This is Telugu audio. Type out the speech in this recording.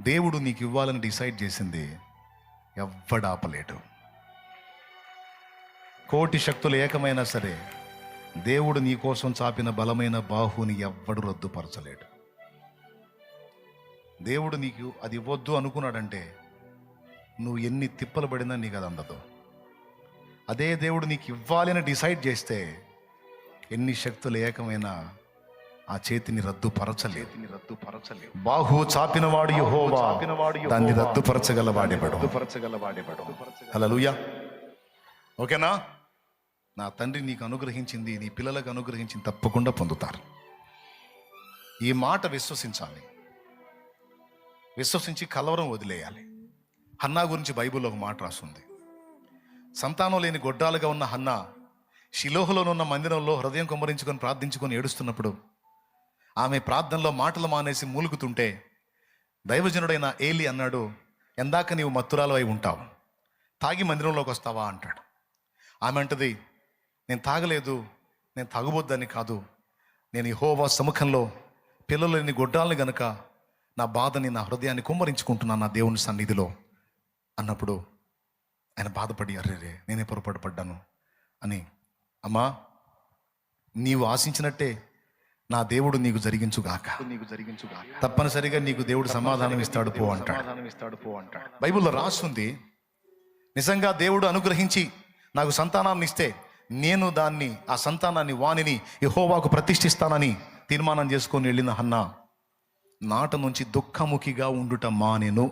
దేవుడు నీకు ఇవ్వాలని డిసైడ్ చేసింది ఎవ్వడు ఆపలేడు. కోటి శక్తులు ఏకమైనా సరే దేవుడు నీ కోసం చాపిన బలమైన బాహుని ఎవ్వడు రద్దుపరచలేడు. దేవుడు నీకు అది ఇవ్వద్దు అనుకున్నాడంటే నువ్వు ఎన్ని తిప్పలు పడినా నీకు అది అందదు. అదే దేవుడు నీకు ఇవ్వాలని డిసైడ్ చేస్తే ఎన్ని శక్తులు ఏకమైనా ఆ చేతిని రద్దుపరచలేదు. రద్దుపరచలేదు. బాహు చాపినవాడు యెహోవా. దాన్ని రద్దుపరచగలవాడేవాడు? రద్దుపరచగలవాడేవాడు? హల్లెలూయా. ఓకేనా? నా తండ్రి నీకు అనుగ్రహించింది నీ పిల్లలకు అనుగ్రహించింది తప్పకుండా పొందుతారు. ఈ మాట విశ్వసించాలి. విశ్వసించి కలవరం వదిలేయాలి. హన్నా గురించి బైబిల్లో ఒక మాట రాస్తుంది సంతానం లేని గొడ్డాలుగా ఉన్న హన్నా శిలోహలోనున్న మందిరంలో హృదయం కుమ్మరించుకొని ప్రార్థించుకొని ఏడుస్తున్నప్పుడు ఆమె ప్రార్థనలో మాటలు మానేసి మూలుగుతుంటే దైవజనుడైన ఏలి అన్నాడు ఎందాక నీవు మత్తురాలు అయి ఉంటావు. తాగి మందిరంలోకి వస్తావా? అంటాడు. ఆమె అంటది నేను తాగలేదు నేను తాగబోద్దని కాదు. నేను ఈ హోవా సముఖంలో పిల్లలు లేని గొడ్డాలని గనుక నా బాధని నా హృదయాన్ని కుమ్మరించుకుంటున్నాను నా దేవుని సన్నిధిలో. అన్నప్పుడు ఆయన బాధపడి అర్రే నేనే పొరపాటు పడ్డాను. అని అమ్మా నీవు ఆశించినట్టే నా దేవుడు నీకు జరిగించుగాక. నీకు జరిగించుగాక. తప్పనిసరిగా నీకు దేవుడు సమాధానం ఇస్తాడు పో అంటాడు. సమాధానం ఇస్తాడు పో అంటాడు. బైబిల్లో రాస్తుంది నిజంగా దేవుడు అనుగ్రహించి నాకు సంతానాన్ని ఇస్తే నేను దాన్ని ఆ సంతానాన్ని వాణిని యెహోవాకు ప్రతిష్ఠిస్తానని తీర్మానం చేసుకొని వెళ్ళిన హన్నా నాట నుంచి దుఃఖముఖిగా ఉండుట మానెను